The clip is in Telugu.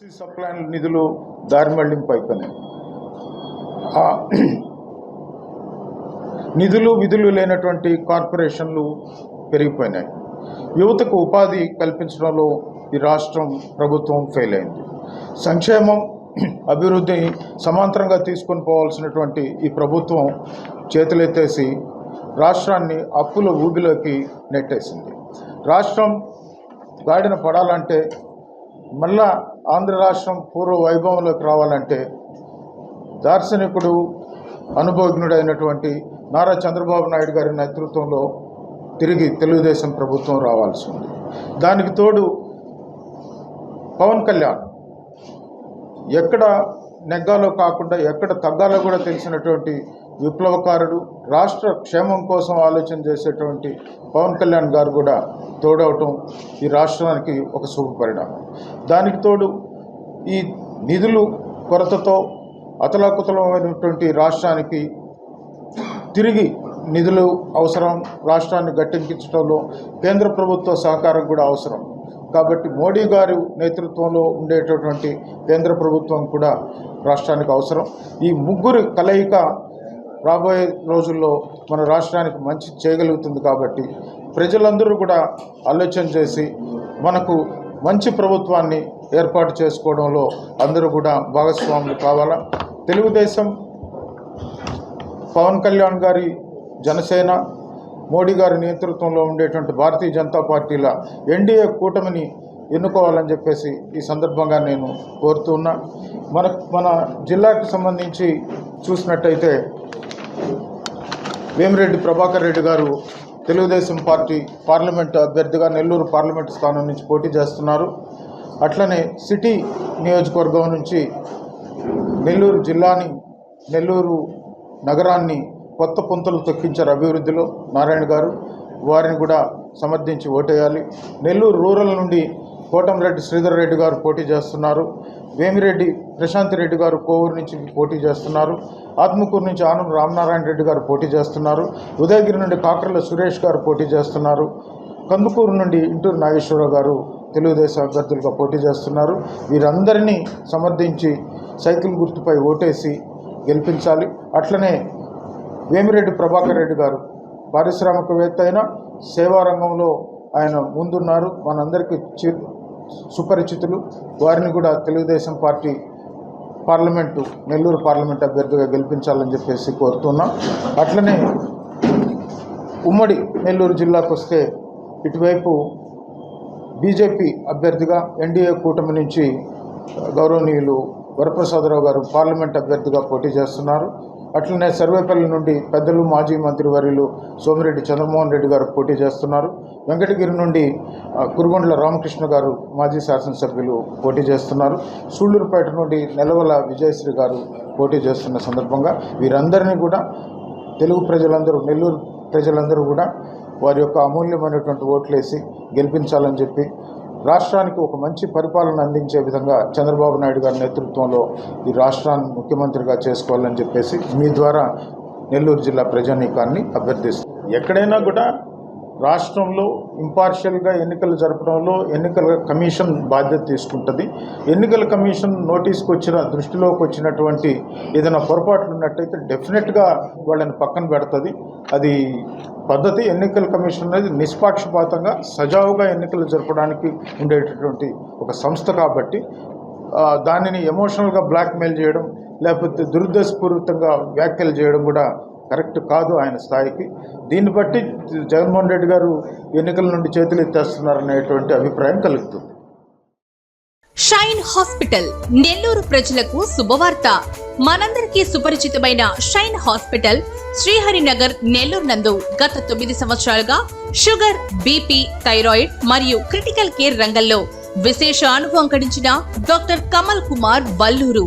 ఎస్సీ సప్లాన్ నిధులు దారి మళ్ళింపు అయిపోయినాయి నిధులు విధులు లేనటువంటి కార్పొరేషన్లు పెరిగిపోయినాయి. యువతకు ఉపాధి కల్పించడంలో ఈ రాష్ట్రం ప్రభుత్వం ఫెయిల్ అయింది. సంక్షేమం అభివృద్ధి సమాంతరంగా తీసుకొని పోవాల్సినటువంటి ఈ ప్రభుత్వం చేతులెత్తేసి రాష్ట్రాన్ని అప్పుల ఊబిలోకి నెట్టేసింది. రాష్ట్రం గాడిన పడాలంటే మళ్ళా ఆంధ్ర రాష్ట్రం పూర్వ వైభవంలోకి రావాలంటే దార్శనికుడు అనుభవజ్ఞుడైనటువంటి నారా చంద్రబాబు నాయుడు గారి నేతృత్వంలో తిరిగి తెలుగుదేశం ప్రభుత్వం రావాల్సి ఉంది. దానికి తోడు పవన్ కళ్యాణ్. ఎక్కడ నెగ్గాలో కాకుండా ఎక్కడ తగ్గాలో కూడా తెలిసినటువంటి విప్లవకారుడు రాష్ట్ర క్షేమం కోసం ఆలోచన చేసేటువంటి పవన్ కళ్యాణ్ గారు కూడా తోడవటం ఈ రాష్ట్రానికి ఒక శుభ పరిణామం. దానికి తోడు ఈ నిధులు కొరతతో అతలాకుతలమైనటువంటి రాష్ట్రానికి తిరిగి నిధులు అవసరం రాష్ట్రాన్ని గట్టెక్కించడంలో కేంద్ర ప్రభుత్వ సహకారం కూడా అవసరం. కాబట్టి మోడీ గారి నేతృత్వంలో ఉండేటటువంటి కేంద్ర ప్రభుత్వం కూడా రాష్ట్రానికి అవసరం. ఈ ముగ్గురు కలయిక రాబోయే రోజుల్లో మన రాష్ట్రానికి మంచి చేయగలుగుతుంది కాబట్టి ప్రజలందరూ కూడా ఆలోచన చేసి మనకు మంచి ప్రభుత్వాన్ని ఏర్పాటు చేసుకోవడంలో అందరూ కూడా భాగస్వాములు కావాలా? తెలుగుదేశం పవన్ కళ్యాణ్ గారి జనసేన మోడీ గారి నేతృత్వంలో ఉండేటువంటి భారతీయ జనతా పార్టీల ఎన్డీఏ కూటమిని ఎన్నుకోవాలని చెప్పేసి ఈ సందర్భంగా నేను కోరుతున్నా. మన మన జిల్లాకు సంబంధించి చూసినట్టయితే వేమిరెడ్డి ప్రభాకర్ రెడ్డి గారు తెలుగుదేశం పార్టీ పార్లమెంట్ అభ్యర్థిగా నెల్లూరు పార్లమెంట్ స్థానం నుంచి పోటీ చేస్తున్నారు. అట్లనే సిటీ నియోజకవర్గం నుంచి నెల్లూరు జిల్లాని నెల్లూరు నగరాన్ని కొత్త పుంతలు తొక్కించారు అభివృద్ధిలో నారాయణ గారు. వారిని కూడా సమర్థించి ఓటేయాలి. నెల్లూరు రూరల్ నుండి కోటంరెడ్డి శ్రీధర్ రెడ్డి గారు పోటీ చేస్తున్నారు. వేమిరెడ్డి ప్రశాంత్ రెడ్డి గారు కోవూరు నుంచి పోటీ చేస్తున్నారు. ఆత్మకూరు నుంచి ఆనం రామనారాయణ రెడ్డి గారు పోటీ చేస్తున్నారు. ఉదయగిరి నుండి కాకర్ల సురేష్ గారు పోటీ చేస్తున్నారు. కందుకూరు నుండి ఇంటూరు నాగేశ్వరరావు గారు తెలుగుదేశం అభ్యర్థులుగా పోటీ చేస్తున్నారు. వీరందరినీ సమర్థించి సైకిల్ గుర్తుపై ఓటేసి గెలిపించాలి. అట్లనే వేమిరెడ్డి ప్రభాకర్ రెడ్డి గారు పారిశ్రామికవేత్త అయిన సేవారంగంలో ఆయన ముందున్నారు. మనందరికీ చి సుపరిచితులు. వారిని కూడా Telugu Desam party parliament Nellore parliament అభ్యర్థిగా గెలిపించాలని చెప్పేసి కోరుతున్నాం. అట్లనే ఉమ్మడి నెల్లూరు జిల్లాకు వస్తే ఇటువైపు బీజేపీ అభ్యర్థిగా ఎన్డీఏ కూటమి నుంచి గౌరవనీయులు వరప్రసాదరావు గారు పార్లమెంట్ అభ్యర్థిగా పోటీ చేస్తున్నారు. అట్లనే సర్వేపల్లి నుండి పెద్దలు మాజీ మంత్రివర్యులు సోమిరెడ్డి చంద్రమోహన్ రెడ్డి గారు పోటీ చేస్తున్నారు. వెంకటగిరి నుండి కురుగొండ్ల రామకృష్ణ గారు మాజీ శాసనసభ్యులు పోటీ చేస్తున్నారు. సూళ్ళూరుపేట నుండి నెలవల విజయశ్రీ గారు పోటీ చేస్తున్న సందర్భంగా వీరందరినీ కూడా తెలుగు ప్రజలందరూ నెల్లూరు ప్రజలందరూ కూడా వారి యొక్క అమూల్యమైనటువంటి ఓట్లేసి గెలిపించాలని చెప్పి రాష్ట్రానికి ఒక మంచి పరిపాలన అందించే విధంగా చంద్రబాబు నాయుడు గారి నేతృత్వంలో ఈ రాష్ట్రాన్ని ముఖ్యమంత్రిగా చేసుకోవాలని చెప్పేసి మీ ద్వారా నెల్లూరు జిల్లా ప్రజానీకాన్ని అభ్యర్థిస్తుంది ఎక్కడైనా కూడా రాష్ట్రంలో ఇంపార్షియల్గా ఎన్నికలు జరపడంలో ఎన్నికల కమిషన్ బాధ్యత తీసుకుంటుంది. ఎన్నికల కమిషన్ నోటీస్కి వచ్చిన దృష్టిలోకి వచ్చినటువంటి ఏదైనా పొరపాట్లు ఉన్నట్టయితే డెఫినెట్గా వాళ్ళని పక్కన పెడుతుంది. అది పద్ధతి ఎన్నికల కమిషన్ అనేది నిష్పాక్షపాతంగా సజావుగా ఎన్నికలు జరపడానికి ఉండేటటువంటి ఒక సంస్థ కాబట్టి దానిని ఎమోషనల్గా బ్లాక్మెయిల్ చేయడం లేకపోతే దురుద్దేశపూరితంగా వ్యాఖ్యలు చేయడం కూడా కరెక్ట్ కాదు ఆయన స్థాయికి. దీన్ని బట్టి జగన్మోహన్ రెడ్డి గారు ఎన్నికల నుండి చేతులు ఎత్తేస్తున్నారనేటువంటి అభిప్రాయం కలుగుతుంది. షైన్ హాస్పిటల్ నెల్లూరు ప్రజలకు శుభవార్త. మనందరికీ సుపరిచితమైన షైన్ హాస్పిటల్ శ్రీహరినగర్ నెల్లూరు నందు గత తొమ్మిది సంవత్సరాలుగా షుగర్ బీపీ థైరాయిడ్ మరియు క్రిటికల్ కేర్ రంగంలో విశేష అనుభవం గడించిన doctor Kamal Kumar Valluru.